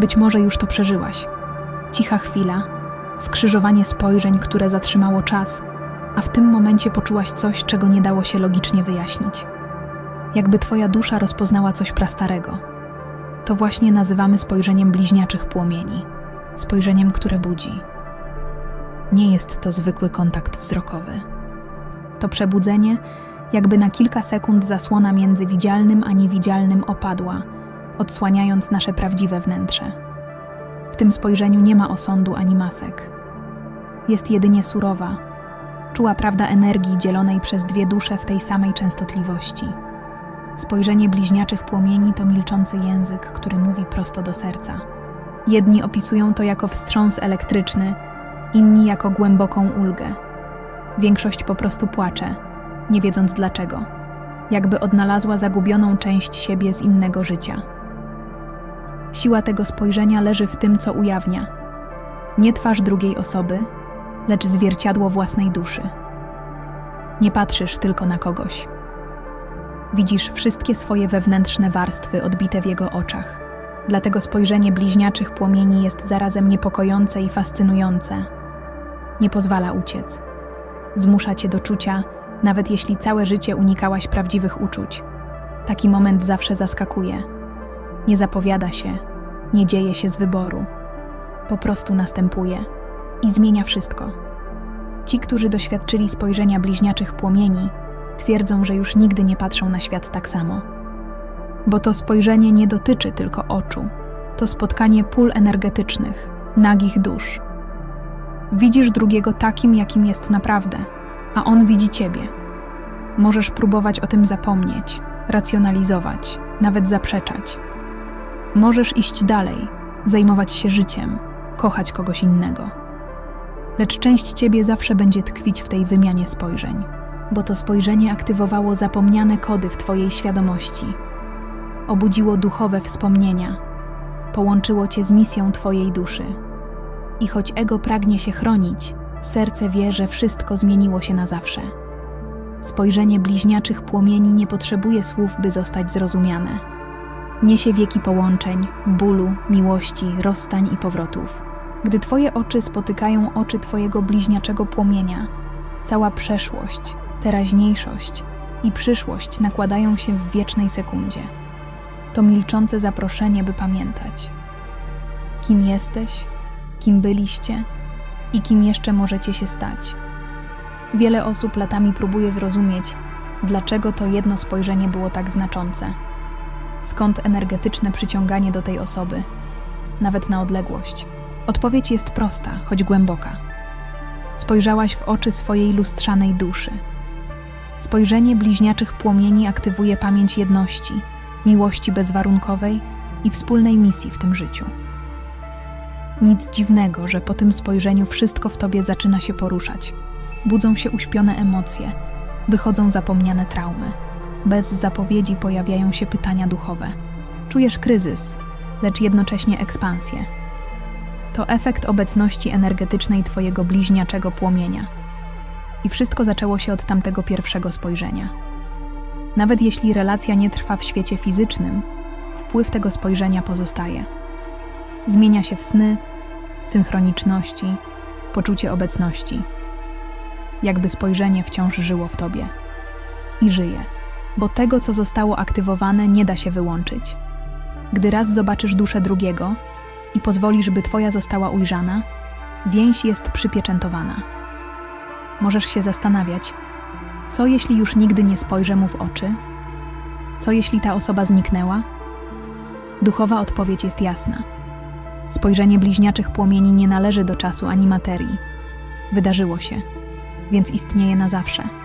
Być może już to przeżyłaś. Cicha chwila, skrzyżowanie spojrzeń, które zatrzymało czas, a w tym momencie poczułaś coś, czego nie dało się logicznie wyjaśnić. Jakby twoja dusza rozpoznała coś prastarego. To właśnie nazywamy spojrzeniem bliźniaczych płomieni, spojrzeniem, które budzi. Nie jest to zwykły kontakt wzrokowy. To przebudzenie, jakby na kilka sekund zasłona między widzialnym a niewidzialnym opadła, odsłaniając nasze prawdziwe wnętrze. W tym spojrzeniu nie ma osądu ani masek. Jest jedynie surowa, czuła prawda energii dzielonej przez dwie dusze w tej samej częstotliwości. Spojrzenie bliźniaczych płomieni to milczący język, który mówi prosto do serca. Jedni opisują to jako wstrząs elektryczny, inni jako głęboką ulgę. Większość po prostu płacze, nie wiedząc dlaczego, jakby odnalazła zagubioną część siebie z innego życia. Siła tego spojrzenia leży w tym, co ujawnia. Nie twarz drugiej osoby, lecz zwierciadło własnej duszy. Nie patrzysz tylko na kogoś. Widzisz wszystkie swoje wewnętrzne warstwy odbite w jego oczach. Dlatego spojrzenie bliźniaczych płomieni jest zarazem niepokojące i fascynujące. Nie pozwala uciec. Zmusza cię do czucia, nawet jeśli całe życie unikałaś prawdziwych uczuć. Taki moment zawsze zaskakuje. Nie zapowiada się, nie dzieje się z wyboru. Po prostu następuje i zmienia wszystko. Ci, którzy doświadczyli spojrzenia bliźniaczych płomieni, twierdzą, że już nigdy nie patrzą na świat tak samo. Bo to spojrzenie nie dotyczy tylko oczu, to spotkanie pól energetycznych, nagich dusz. Widzisz drugiego takim, jakim jest naprawdę, a on widzi ciebie. Możesz próbować o tym zapomnieć, racjonalizować, nawet zaprzeczać. Możesz iść dalej, zajmować się życiem, kochać kogoś innego. Lecz część ciebie zawsze będzie tkwić w tej wymianie spojrzeń, bo to spojrzenie aktywowało zapomniane kody w twojej świadomości. Obudziło duchowe wspomnienia, połączyło cię z misją twojej duszy. I choć ego pragnie się chronić, serce wie, że wszystko zmieniło się na zawsze. Spojrzenie bliźniaczych płomieni nie potrzebuje słów, by zostać zrozumiane. Niesie wieki połączeń, bólu, miłości, rozstań i powrotów. Gdy Twoje oczy spotykają oczy Twojego bliźniaczego płomienia, cała przeszłość, teraźniejszość i przyszłość nakładają się w wiecznej sekundzie. To milczące zaproszenie, by pamiętać. Kim jesteś, kim byliście i kim jeszcze możecie się stać. Wiele osób latami próbuje zrozumieć, dlaczego to jedno spojrzenie było tak znaczące. Skąd energetyczne przyciąganie do tej osoby, nawet na odległość. Odpowiedź jest prosta, choć głęboka. Spojrzałaś w oczy swojej lustrzanej duszy. Spojrzenie bliźniaczych płomieni aktywuje pamięć jedności, miłości bezwarunkowej i wspólnej misji w tym życiu. Nic dziwnego, że po tym spojrzeniu wszystko w tobie zaczyna się poruszać. Budzą się uśpione emocje, wychodzą zapomniane traumy. Bez zapowiedzi pojawiają się pytania duchowe. Czujesz kryzys, lecz jednocześnie ekspansję. To efekt obecności energetycznej Twojego bliźniaczego płomienia. I wszystko zaczęło się od tamtego pierwszego spojrzenia. Nawet jeśli relacja nie trwa w świecie fizycznym, wpływ tego spojrzenia pozostaje. Zmienia się w sny, synchroniczności, poczucie obecności. Jakby spojrzenie wciąż żyło w Tobie. I żyje, bo tego, co zostało aktywowane, nie da się wyłączyć. Gdy raz zobaczysz duszę drugiego, i pozwolisz, by Twoja została ujrzana, więź jest przypieczętowana. Możesz się zastanawiać, co jeśli już nigdy nie spojrzę mu w oczy? Co jeśli ta osoba zniknęła? Duchowa odpowiedź jest jasna. Spojrzenie bliźniaczych płomieni nie należy do czasu ani materii. Wydarzyło się, więc istnieje na zawsze.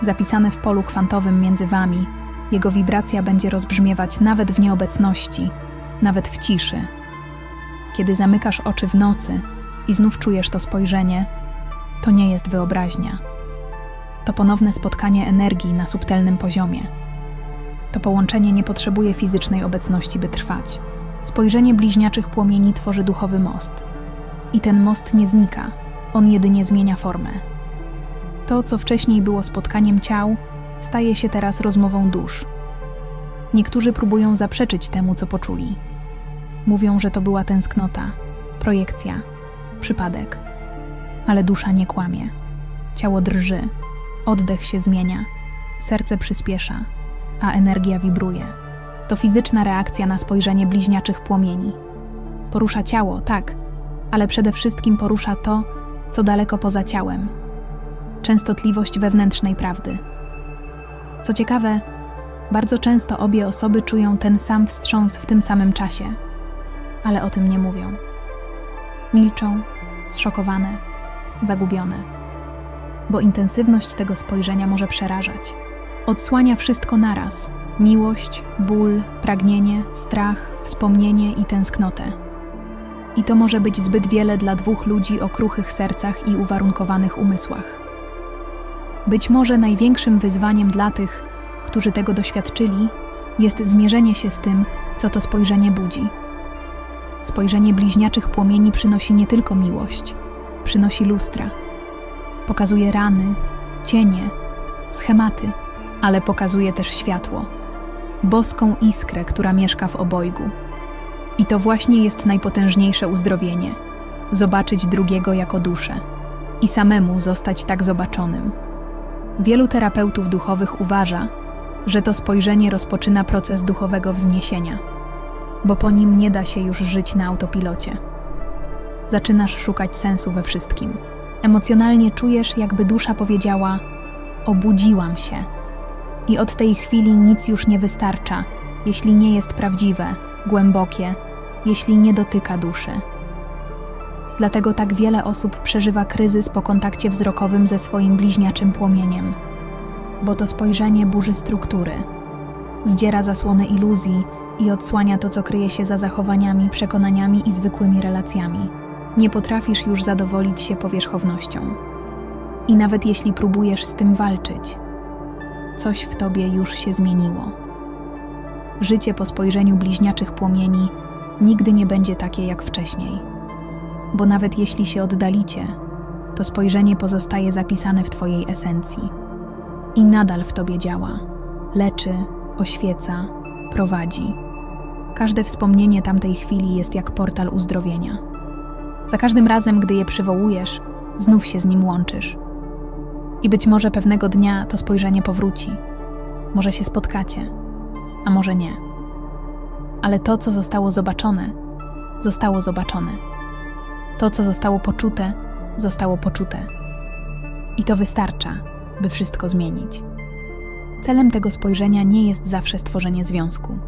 Zapisane w polu kwantowym między wami, jego wibracja będzie rozbrzmiewać nawet w nieobecności, nawet w ciszy, kiedy zamykasz oczy w nocy i znów czujesz to spojrzenie, to nie jest wyobraźnia. To ponowne spotkanie energii na subtelnym poziomie. To połączenie nie potrzebuje fizycznej obecności, by trwać. Spojrzenie bliźniaczych płomieni tworzy duchowy most. I ten most nie znika, on jedynie zmienia formę. To, co wcześniej było spotkaniem ciał, staje się teraz rozmową dusz. Niektórzy próbują zaprzeczyć temu, co poczuli Mówią, że to była tęsknota, projekcja, przypadek. Ale dusza nie kłamie. Ciało drży, oddech się zmienia, serce przyspiesza, a energia wibruje. To fizyczna reakcja na spojrzenie bliźniaczych płomieni. Porusza ciało, tak, ale przede wszystkim porusza to, co daleko poza ciałem częstotliwość wewnętrznej prawdy. Co ciekawe, bardzo często obie osoby czują ten sam wstrząs w tym samym czasie, ale o tym nie mówią. Milczą, zszokowane, zagubione, bo intensywność tego spojrzenia może przerażać. Odsłania wszystko naraz: miłość, ból, pragnienie, strach, wspomnienie i tęsknotę. I to może być zbyt wiele dla dwóch ludzi o kruchych sercach i uwarunkowanych umysłach. Być może największym wyzwaniem dla tych, którzy tego doświadczyli, jest zmierzenie się z tym, co to spojrzenie budzi. Spojrzenie bliźniaczych płomieni przynosi nie tylko miłość, przynosi lustra. Pokazuje rany, cienie, schematy, ale pokazuje też światło, boską iskrę, która mieszka w obojgu. I to właśnie jest najpotężniejsze uzdrowienie zobaczyć drugiego jako duszę i samemu zostać tak zobaczonym. Wielu terapeutów duchowych uważa, że to spojrzenie rozpoczyna proces duchowego wzniesienia, bo po nim nie da się już żyć na autopilocie. Zaczynasz szukać sensu we wszystkim. Emocjonalnie czujesz, jakby dusza powiedziała: Obudziłam się. I od tej chwili nic już nie wystarcza, jeśli nie jest prawdziwe, głębokie, jeśli nie dotyka duszy. Dlatego tak wiele osób przeżywa kryzys po kontakcie wzrokowym ze swoim bliźniaczym płomieniem. Bo to spojrzenie burzy struktury, zdziera zasłonę iluzji i odsłania to, co kryje się za zachowaniami, przekonaniami i zwykłymi relacjami. Nie potrafisz już zadowolić się powierzchownością. I nawet jeśli próbujesz z tym walczyć, coś w tobie już się zmieniło. Życie po spojrzeniu bliźniaczych płomieni nigdy nie będzie takie jak wcześniej bo nawet jeśli się oddalicie, to spojrzenie pozostaje zapisane w Twojej esencji i nadal w Tobie działa, leczy, oświeca, prowadzi. Każde wspomnienie tamtej chwili jest jak portal uzdrowienia. Za każdym razem, gdy je przywołujesz, znów się z nim łączysz. I być może pewnego dnia to spojrzenie powróci. Może się spotkacie, a może nie. Ale to, co zostało zobaczone, zostało zobaczone. To, co zostało poczute, zostało poczute. I to wystarcza, by wszystko zmienić. Celem tego spojrzenia nie jest zawsze stworzenie związku.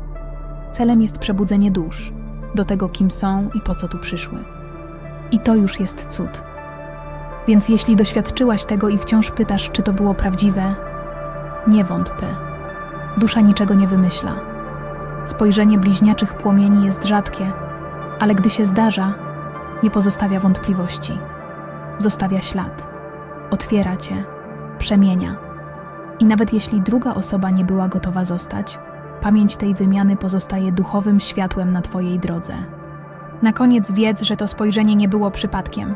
Celem jest przebudzenie dusz do tego, kim są i po co tu przyszły. I to już jest cud. Więc jeśli doświadczyłaś tego i wciąż pytasz, czy to było prawdziwe, nie wątpy. Dusza niczego nie wymyśla. Spojrzenie bliźniaczych płomieni jest rzadkie, ale gdy się zdarza, nie pozostawia wątpliwości. Zostawia ślad, otwiera cię, przemienia. I nawet jeśli druga osoba nie była gotowa zostać, pamięć tej wymiany pozostaje duchowym światłem na Twojej drodze. Na koniec wiedz, że to spojrzenie nie było przypadkiem,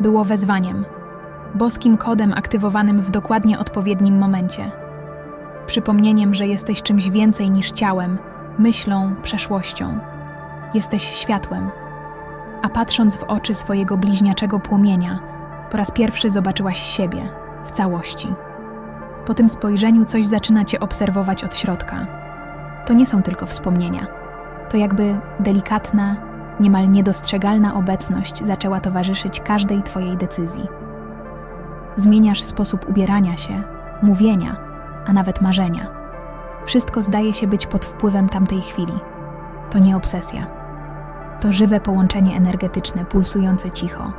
było wezwaniem, boskim kodem aktywowanym w dokładnie odpowiednim momencie. Przypomnieniem, że jesteś czymś więcej niż ciałem, myślą, przeszłością. Jesteś światłem a patrząc w oczy swojego bliźniaczego płomienia, po raz pierwszy zobaczyłaś siebie w całości. Po tym spojrzeniu coś zaczyna cię obserwować od środka. To nie są tylko wspomnienia. To jakby delikatna, niemal niedostrzegalna obecność zaczęła towarzyszyć każdej twojej decyzji. Zmieniasz sposób ubierania się, mówienia, a nawet marzenia. Wszystko zdaje się być pod wpływem tamtej chwili. To nie obsesja to żywe połączenie energetyczne, pulsujące cicho,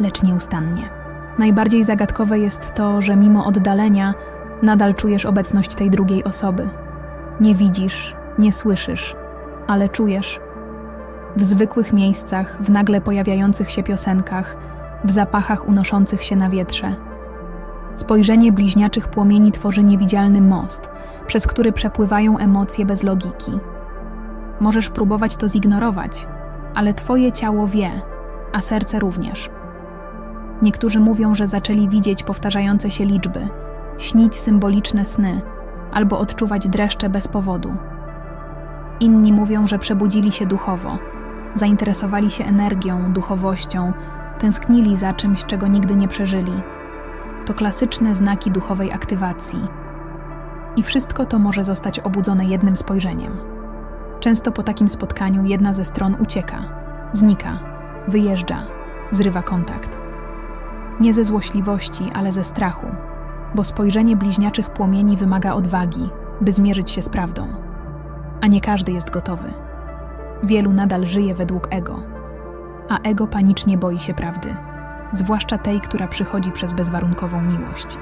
lecz nieustannie. Najbardziej zagadkowe jest to, że mimo oddalenia nadal czujesz obecność tej drugiej osoby. Nie widzisz, nie słyszysz, ale czujesz. W zwykłych miejscach, w nagle pojawiających się piosenkach, w zapachach unoszących się na wietrze. Spojrzenie bliźniaczych płomieni tworzy niewidzialny most, przez który przepływają emocje bez logiki. Możesz próbować to zignorować, ale Twoje ciało wie, a serce również. Niektórzy mówią, że zaczęli widzieć powtarzające się liczby, śnić symboliczne sny albo odczuwać dreszcze bez powodu. Inni mówią, że przebudzili się duchowo, zainteresowali się energią, duchowością, tęsknili za czymś, czego nigdy nie przeżyli. To klasyczne znaki duchowej aktywacji. I wszystko to może zostać obudzone jednym spojrzeniem. Często po takim spotkaniu jedna ze stron ucieka, znika, wyjeżdża, zrywa kontakt. Nie ze złośliwości, ale ze strachu, bo spojrzenie bliźniaczych płomieni wymaga odwagi, by zmierzyć się z prawdą. A nie każdy jest gotowy. Wielu nadal żyje według ego, a ego panicznie boi się prawdy, zwłaszcza tej, która przychodzi przez bezwarunkową miłość.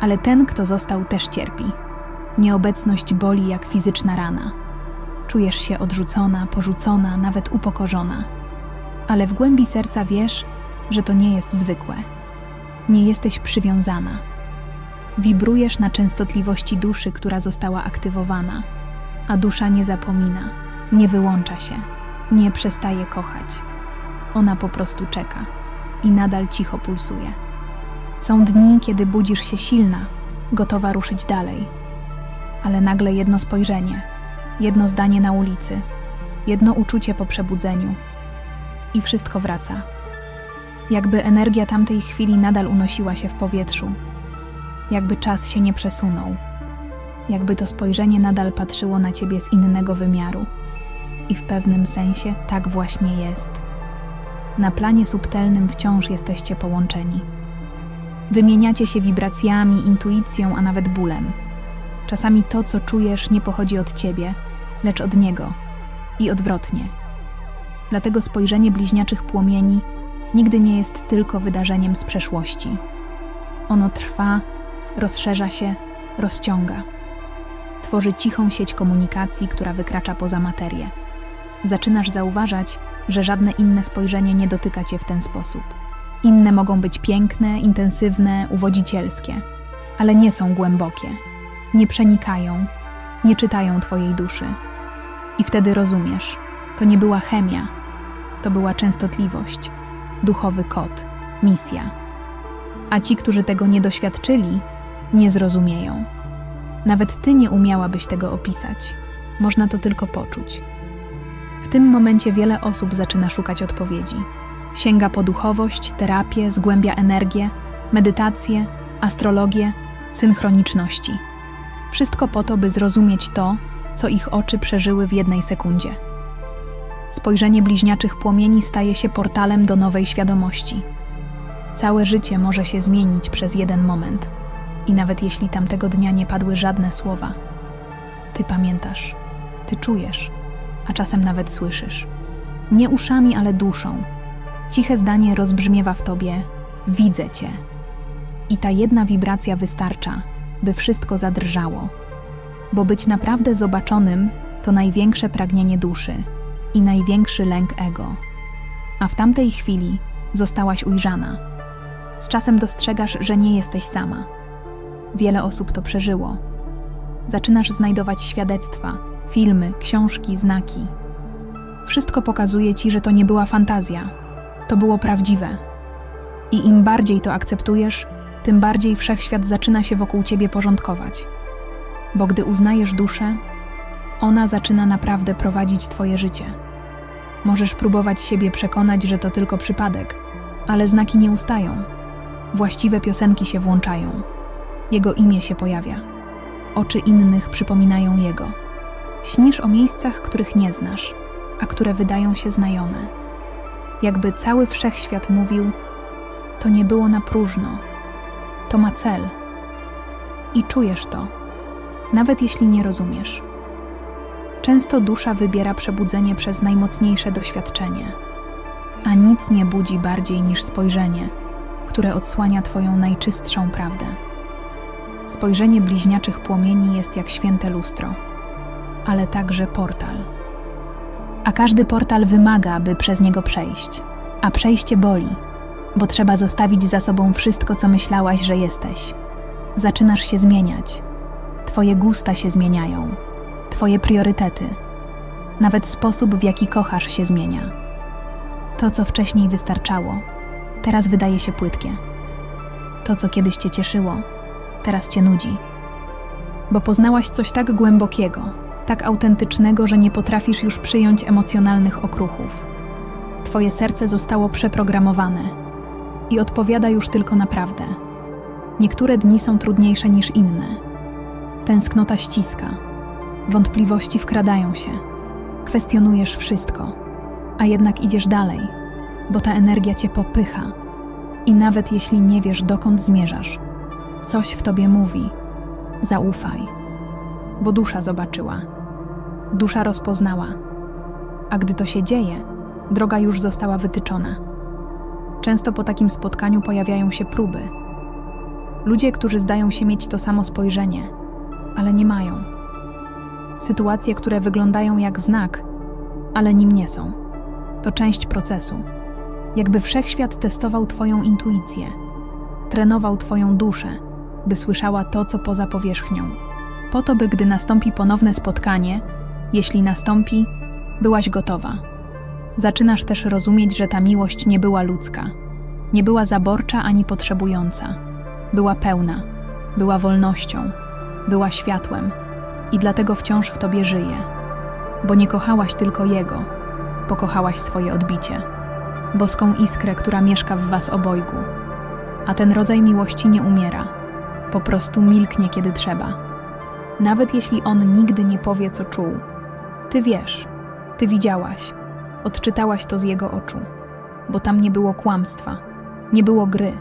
Ale ten, kto został, też cierpi. Nieobecność boli jak fizyczna rana. Czujesz się odrzucona, porzucona, nawet upokorzona. Ale w głębi serca wiesz, że to nie jest zwykłe. Nie jesteś przywiązana. Wibrujesz na częstotliwości duszy, która została aktywowana, a dusza nie zapomina, nie wyłącza się, nie przestaje kochać. Ona po prostu czeka i nadal cicho pulsuje. Są dni, kiedy budzisz się silna, gotowa ruszyć dalej. Ale nagle jedno spojrzenie, jedno zdanie na ulicy, jedno uczucie po przebudzeniu i wszystko wraca. Jakby energia tamtej chwili nadal unosiła się w powietrzu, jakby czas się nie przesunął, jakby to spojrzenie nadal patrzyło na ciebie z innego wymiaru. I w pewnym sensie tak właśnie jest. Na planie subtelnym wciąż jesteście połączeni. Wymieniacie się wibracjami, intuicją, a nawet bólem. Czasami to, co czujesz, nie pochodzi od ciebie, lecz od niego i odwrotnie. Dlatego spojrzenie bliźniaczych płomieni nigdy nie jest tylko wydarzeniem z przeszłości. Ono trwa, rozszerza się, rozciąga. Tworzy cichą sieć komunikacji, która wykracza poza materię. Zaczynasz zauważać, że żadne inne spojrzenie nie dotyka cię w ten sposób. Inne mogą być piękne, intensywne, uwodzicielskie, ale nie są głębokie. Nie przenikają, nie czytają twojej duszy. I wtedy rozumiesz, to nie była chemia, to była częstotliwość, duchowy kod, misja. A ci, którzy tego nie doświadczyli, nie zrozumieją. Nawet ty nie umiałabyś tego opisać. Można to tylko poczuć. W tym momencie wiele osób zaczyna szukać odpowiedzi. Sięga po duchowość, terapię, zgłębia energię, medytację, astrologię, synchroniczności. Wszystko po to, by zrozumieć to, co ich oczy przeżyły w jednej sekundzie. Spojrzenie bliźniaczych płomieni staje się portalem do nowej świadomości. Całe życie może się zmienić przez jeden moment, i nawet jeśli tamtego dnia nie padły żadne słowa, ty pamiętasz, ty czujesz, a czasem nawet słyszysz. Nie uszami, ale duszą. Ciche zdanie rozbrzmiewa w tobie: Widzę cię. I ta jedna wibracja wystarcza, by wszystko zadrżało. Bo być naprawdę zobaczonym to największe pragnienie duszy i największy lęk ego. A w tamtej chwili zostałaś ujrzana. Z czasem dostrzegasz, że nie jesteś sama. Wiele osób to przeżyło. Zaczynasz znajdować świadectwa, filmy, książki, znaki. Wszystko pokazuje ci, że to nie była fantazja, to było prawdziwe. I im bardziej to akceptujesz, tym bardziej wszechświat zaczyna się wokół ciebie porządkować. Bo gdy uznajesz duszę, ona zaczyna naprawdę prowadzić twoje życie. Możesz próbować siebie przekonać, że to tylko przypadek, ale znaki nie ustają. Właściwe piosenki się włączają. Jego imię się pojawia. Oczy innych przypominają jego. Śnisz o miejscach, których nie znasz, a które wydają się znajome. Jakby cały wszechświat mówił: To nie było na próżno, to ma cel. I czujesz to, nawet jeśli nie rozumiesz. Często dusza wybiera przebudzenie przez najmocniejsze doświadczenie, a nic nie budzi bardziej niż spojrzenie, które odsłania Twoją najczystszą prawdę. Spojrzenie bliźniaczych płomieni jest jak święte lustro, ale także portal. A każdy portal wymaga, by przez niego przejść, a przejście boli, bo trzeba zostawić za sobą wszystko, co myślałaś, że jesteś. Zaczynasz się zmieniać. Twoje gusta się zmieniają, Twoje priorytety, nawet sposób, w jaki kochasz, się zmienia. To, co wcześniej wystarczało, teraz wydaje się płytkie. To, co kiedyś cię cieszyło, teraz cię nudzi. Bo poznałaś coś tak głębokiego, tak autentycznego, że nie potrafisz już przyjąć emocjonalnych okruchów. Twoje serce zostało przeprogramowane i odpowiada już tylko na prawdę. Niektóre dni są trudniejsze niż inne. Tęsknota ściska, wątpliwości wkradają się, kwestionujesz wszystko, a jednak idziesz dalej, bo ta energia cię popycha. I nawet jeśli nie wiesz, dokąd zmierzasz, coś w tobie mówi: zaufaj, bo dusza zobaczyła, dusza rozpoznała, a gdy to się dzieje, droga już została wytyczona. Często po takim spotkaniu pojawiają się próby. Ludzie, którzy zdają się mieć to samo spojrzenie, ale nie mają. Sytuacje, które wyglądają jak znak, ale nim nie są. To część procesu. Jakby wszechświat testował Twoją intuicję, trenował Twoją duszę, by słyszała to, co poza powierzchnią. Po to, by gdy nastąpi ponowne spotkanie, jeśli nastąpi, byłaś gotowa. Zaczynasz też rozumieć, że ta miłość nie była ludzka, nie była zaborcza ani potrzebująca. Była pełna, była wolnością, była światłem. I dlatego wciąż w tobie żyje. Bo nie kochałaś tylko jego, pokochałaś swoje odbicie, boską iskrę, która mieszka w was obojgu. A ten rodzaj miłości nie umiera, po prostu milknie, kiedy trzeba. Nawet jeśli on nigdy nie powie, co czuł, ty wiesz, ty widziałaś, odczytałaś to z jego oczu, bo tam nie było kłamstwa, nie było gry,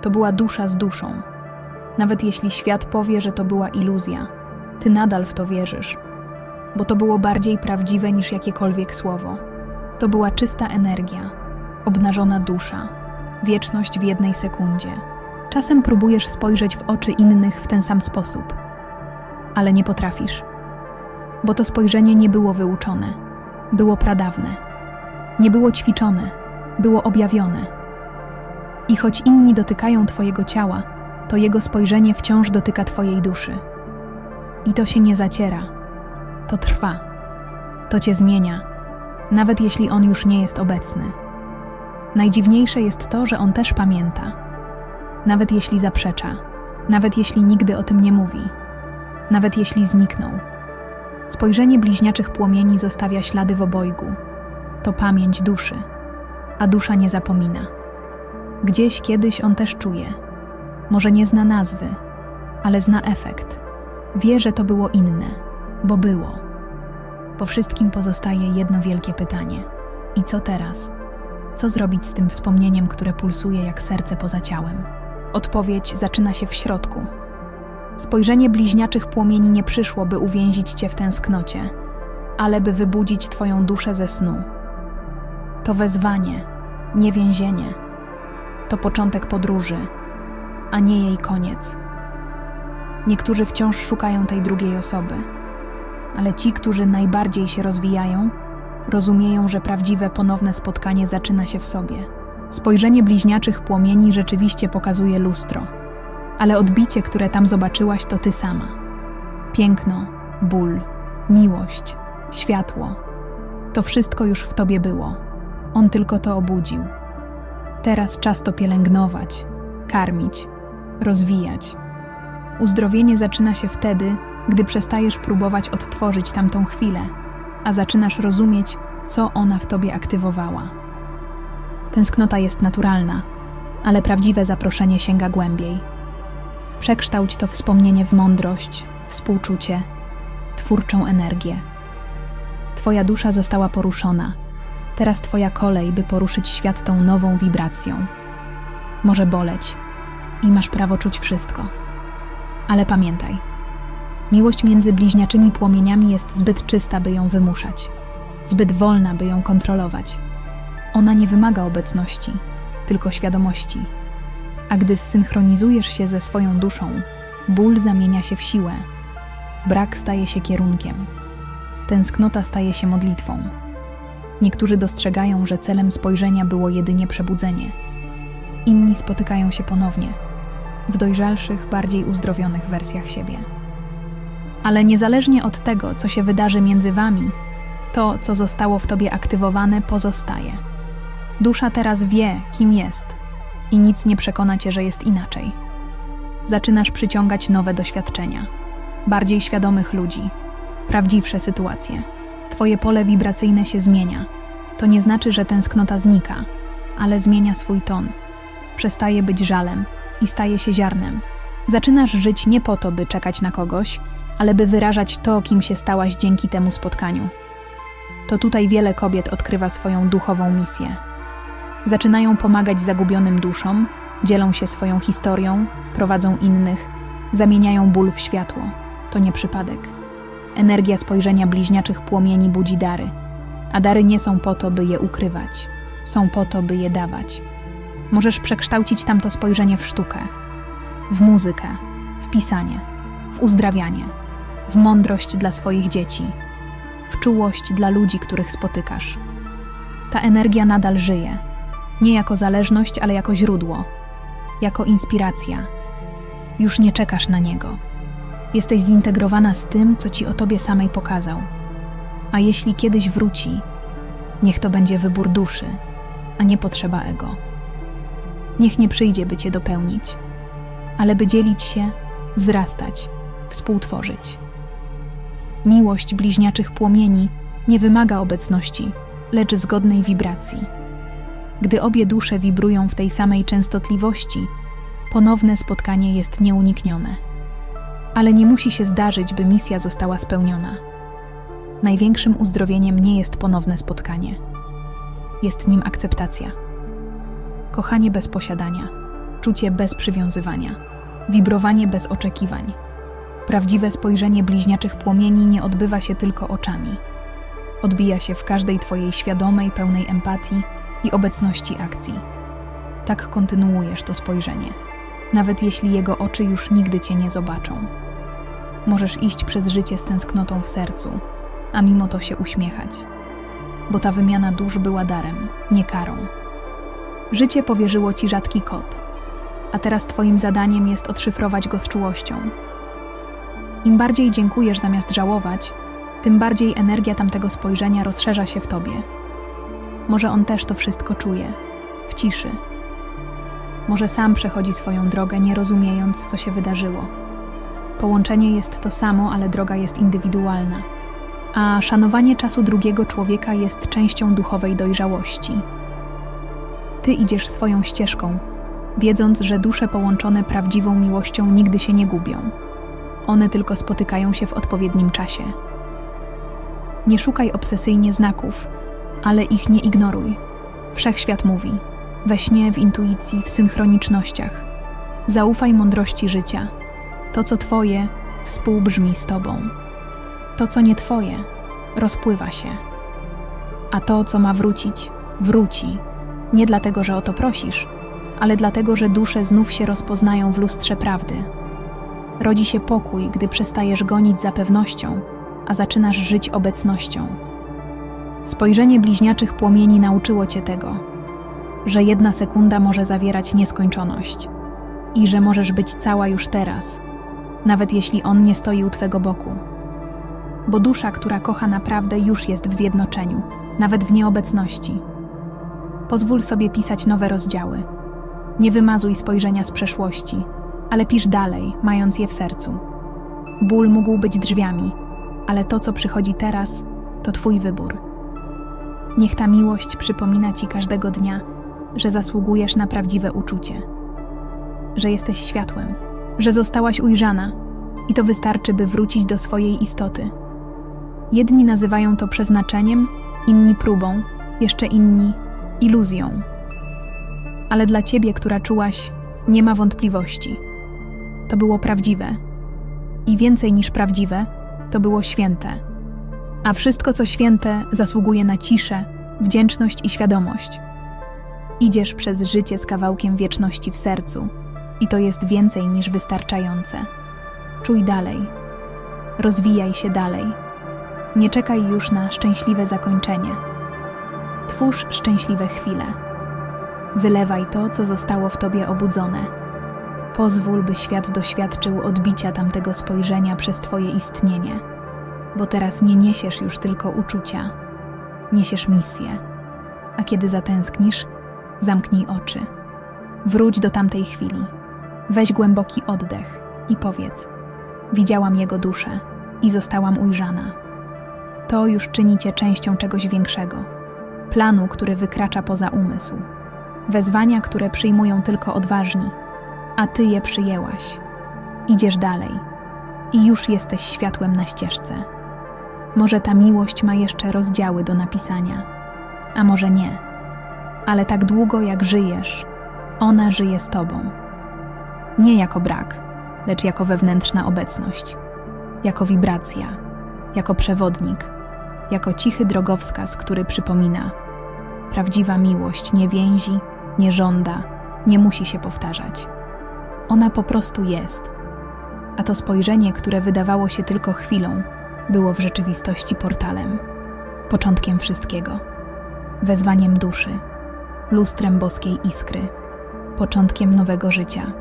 to była dusza z duszą. Nawet jeśli świat powie, że to była iluzja, ty nadal w to wierzysz, bo to było bardziej prawdziwe niż jakiekolwiek słowo. To była czysta energia, obnażona dusza, wieczność w jednej sekundzie. Czasem próbujesz spojrzeć w oczy innych w ten sam sposób, ale nie potrafisz, bo to spojrzenie nie było wyuczone, było pradawne, nie było ćwiczone, było objawione. I choć inni dotykają Twojego ciała, to jego spojrzenie wciąż dotyka Twojej duszy. I to się nie zaciera, to trwa, to Cię zmienia, nawet jeśli on już nie jest obecny. Najdziwniejsze jest to, że on też pamięta, nawet jeśli zaprzecza, nawet jeśli nigdy o tym nie mówi, nawet jeśli zniknął. Spojrzenie bliźniaczych płomieni zostawia ślady w obojgu. To pamięć duszy, a dusza nie zapomina. Gdzieś kiedyś on też czuje. Może nie zna nazwy, ale zna efekt. Wie, że to było inne, bo było. Po wszystkim pozostaje jedno wielkie pytanie: i co teraz? Co zrobić z tym wspomnieniem, które pulsuje jak serce poza ciałem? Odpowiedź zaczyna się w środku. Spojrzenie bliźniaczych płomieni nie przyszło, by uwięzić cię w tęsknocie, ale by wybudzić twoją duszę ze snu. To wezwanie, nie więzienie. To początek podróży, a nie jej koniec. Niektórzy wciąż szukają tej drugiej osoby, ale ci, którzy najbardziej się rozwijają, rozumieją, że prawdziwe ponowne spotkanie zaczyna się w sobie. Spojrzenie bliźniaczych płomieni rzeczywiście pokazuje lustro, ale odbicie, które tam zobaczyłaś, to ty sama. Piękno, ból, miłość, światło to wszystko już w tobie było. On tylko to obudził. Teraz czas to pielęgnować, karmić, rozwijać. Uzdrowienie zaczyna się wtedy, gdy przestajesz próbować odtworzyć tamtą chwilę, a zaczynasz rozumieć, co ona w tobie aktywowała. Tęsknota jest naturalna, ale prawdziwe zaproszenie sięga głębiej. Przekształć to wspomnienie w mądrość, współczucie, twórczą energię. Twoja dusza została poruszona. Teraz Twoja kolej, by poruszyć świat tą nową wibracją. Może boleć i masz prawo czuć wszystko. Ale pamiętaj, miłość między bliźniaczymi płomieniami jest zbyt czysta, by ją wymuszać, zbyt wolna, by ją kontrolować. Ona nie wymaga obecności, tylko świadomości. A gdy zsynchronizujesz się ze swoją duszą, ból zamienia się w siłę, brak staje się kierunkiem, tęsknota staje się modlitwą. Niektórzy dostrzegają, że celem spojrzenia było jedynie przebudzenie. Inni spotykają się ponownie, w dojrzalszych, bardziej uzdrowionych wersjach siebie. Ale niezależnie od tego, co się wydarzy między wami, to, co zostało w tobie aktywowane, pozostaje. Dusza teraz wie, kim jest i nic nie przekona cię, że jest inaczej. Zaczynasz przyciągać nowe doświadczenia, bardziej świadomych ludzi, prawdziwsze sytuacje. Twoje pole wibracyjne się zmienia. To nie znaczy, że tęsknota znika, ale zmienia swój ton. Przestaje być żalem i staje się ziarnem. Zaczynasz żyć nie po to, by czekać na kogoś, ale by wyrażać to, kim się stałaś dzięki temu spotkaniu. To tutaj wiele kobiet odkrywa swoją duchową misję. Zaczynają pomagać zagubionym duszom, dzielą się swoją historią, prowadzą innych, zamieniają ból w światło. To nie przypadek. Energia spojrzenia bliźniaczych płomieni budzi dary, a dary nie są po to, by je ukrywać, są po to, by je dawać. Możesz przekształcić tamto spojrzenie w sztukę, w muzykę, w pisanie, w uzdrawianie, w mądrość dla swoich dzieci, w czułość dla ludzi, których spotykasz. Ta energia nadal żyje, nie jako zależność, ale jako źródło, jako inspiracja. Już nie czekasz na niego. Jesteś zintegrowana z tym, co ci o tobie samej pokazał. A jeśli kiedyś wróci, niech to będzie wybór duszy, a nie potrzeba ego. Niech nie przyjdzie, by cię dopełnić, ale by dzielić się, wzrastać, współtworzyć. Miłość bliźniaczych płomieni nie wymaga obecności, lecz zgodnej wibracji. Gdy obie dusze wibrują w tej samej częstotliwości, ponowne spotkanie jest nieuniknione. Ale nie musi się zdarzyć, by misja została spełniona. Największym uzdrowieniem nie jest ponowne spotkanie, jest nim akceptacja. Kochanie bez posiadania, czucie bez przywiązywania, wibrowanie bez oczekiwań. Prawdziwe spojrzenie bliźniaczych płomieni nie odbywa się tylko oczami. Odbija się w każdej Twojej świadomej, pełnej empatii i obecności akcji. Tak kontynuujesz to spojrzenie, nawet jeśli jego oczy już nigdy Cię nie zobaczą. Możesz iść przez życie z tęsknotą w sercu, a mimo to się uśmiechać, bo ta wymiana dusz była darem, nie karą. Życie powierzyło Ci rzadki kod, a teraz Twoim zadaniem jest odszyfrować go z czułością. Im bardziej dziękujesz zamiast żałować, tym bardziej energia tamtego spojrzenia rozszerza się w Tobie. Może on też to wszystko czuje, w ciszy. Może sam przechodzi swoją drogę, nie rozumiejąc, co się wydarzyło. Połączenie jest to samo, ale droga jest indywidualna. A szanowanie czasu drugiego człowieka jest częścią duchowej dojrzałości. Ty idziesz swoją ścieżką, wiedząc, że dusze połączone prawdziwą miłością nigdy się nie gubią. One tylko spotykają się w odpowiednim czasie. Nie szukaj obsesyjnie znaków, ale ich nie ignoruj. Wszechświat mówi: we śnie, w intuicji, w synchronicznościach. Zaufaj mądrości życia. To, co Twoje, współbrzmi z Tobą. To, co nie Twoje, rozpływa się. A to, co ma wrócić, wróci. Nie dlatego, że o to prosisz, ale dlatego, że dusze znów się rozpoznają w lustrze prawdy. Rodzi się pokój, gdy przestajesz gonić za pewnością, a zaczynasz żyć obecnością. Spojrzenie bliźniaczych płomieni nauczyło cię tego, że jedna sekunda może zawierać nieskończoność i że możesz być cała już teraz, nawet jeśli on nie stoi u twego boku. Bo dusza, która kocha naprawdę, już jest w zjednoczeniu, nawet w nieobecności. Pozwól sobie pisać nowe rozdziały. Nie wymazuj spojrzenia z przeszłości, ale pisz dalej, mając je w sercu. Ból mógł być drzwiami, ale to, co przychodzi teraz, to Twój wybór. Niech ta miłość przypomina Ci każdego dnia, że zasługujesz na prawdziwe uczucie, że jesteś światłem, że zostałaś ujrzana i to wystarczy, by wrócić do swojej istoty. Jedni nazywają to przeznaczeniem, inni próbą, jeszcze inni iluzją. Ale dla Ciebie, która czułaś, nie ma wątpliwości. To było prawdziwe. I więcej niż prawdziwe, to było święte. A wszystko, co święte, zasługuje na ciszę, wdzięczność i świadomość. Idziesz przez życie z kawałkiem wieczności w sercu, i to jest więcej niż wystarczające. Czuj dalej, rozwijaj się dalej. Nie czekaj już na szczęśliwe zakończenie. Twórz szczęśliwe chwile. Wylewaj to, co zostało w tobie obudzone. Pozwól, by świat doświadczył odbicia tamtego spojrzenia przez Twoje istnienie, bo teraz nie niesiesz już tylko uczucia, niesiesz misję. A kiedy zatęsknisz, zamknij oczy. Wróć do tamtej chwili. Weź głęboki oddech i powiedz: Widziałam jego duszę, i zostałam ujrzana. To już czyni cię częścią czegoś większego planu, który wykracza poza umysł, wezwania, które przyjmują tylko odważni, a ty je przyjęłaś. Idziesz dalej i już jesteś światłem na ścieżce. Może ta miłość ma jeszcze rozdziały do napisania, a może nie, ale tak długo jak żyjesz, ona żyje z tobą. Nie jako brak, lecz jako wewnętrzna obecność, jako wibracja, jako przewodnik, jako cichy drogowskaz, który przypomina: prawdziwa miłość nie więzi, nie żąda, nie musi się powtarzać. Ona po prostu jest. A to spojrzenie, które wydawało się tylko chwilą, było w rzeczywistości portalem, początkiem wszystkiego, wezwaniem duszy, lustrem boskiej iskry, początkiem nowego życia.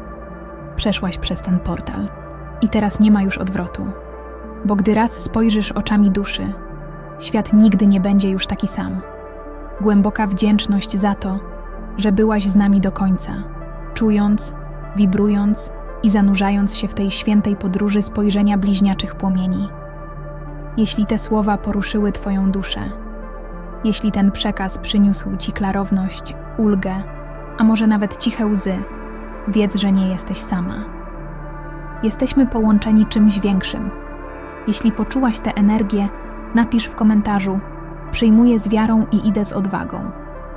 Przeszłaś przez ten portal i teraz nie ma już odwrotu, bo gdy raz spojrzysz oczami duszy, świat nigdy nie będzie już taki sam. Głęboka wdzięczność za to, że byłaś z nami do końca, czując, wibrując i zanurzając się w tej świętej podróży spojrzenia bliźniaczych płomieni. Jeśli te słowa poruszyły Twoją duszę, jeśli ten przekaz przyniósł Ci klarowność, ulgę, a może nawet ciche łzy, wiedz, że nie jesteś sama. Jesteśmy połączeni czymś większym. Jeśli poczułaś tę energię, napisz w komentarzu: Przyjmuję z wiarą i idę z odwagą,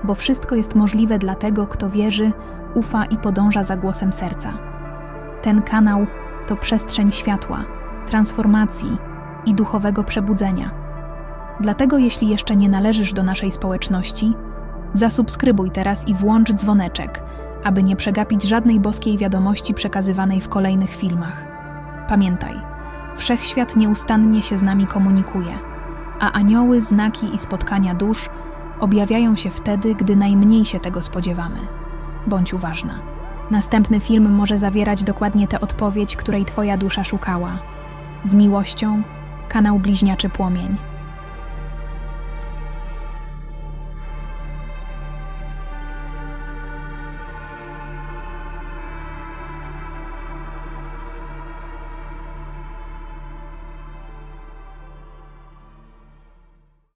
bo wszystko jest możliwe dla tego, kto wierzy, ufa i podąża za głosem serca. Ten kanał to przestrzeń światła, transformacji i duchowego przebudzenia. Dlatego, jeśli jeszcze nie należysz do naszej społeczności, zasubskrybuj teraz i włącz dzwoneczek, aby nie przegapić żadnej boskiej wiadomości przekazywanej w kolejnych filmach. Pamiętaj, wszechświat nieustannie się z nami komunikuje, a anioły, znaki i spotkania dusz objawiają się wtedy, gdy najmniej się tego spodziewamy. Bądź uważna. Następny film może zawierać dokładnie tę odpowiedź, której Twoja dusza szukała. Z miłością, kanał Bliźniaczy Płomień.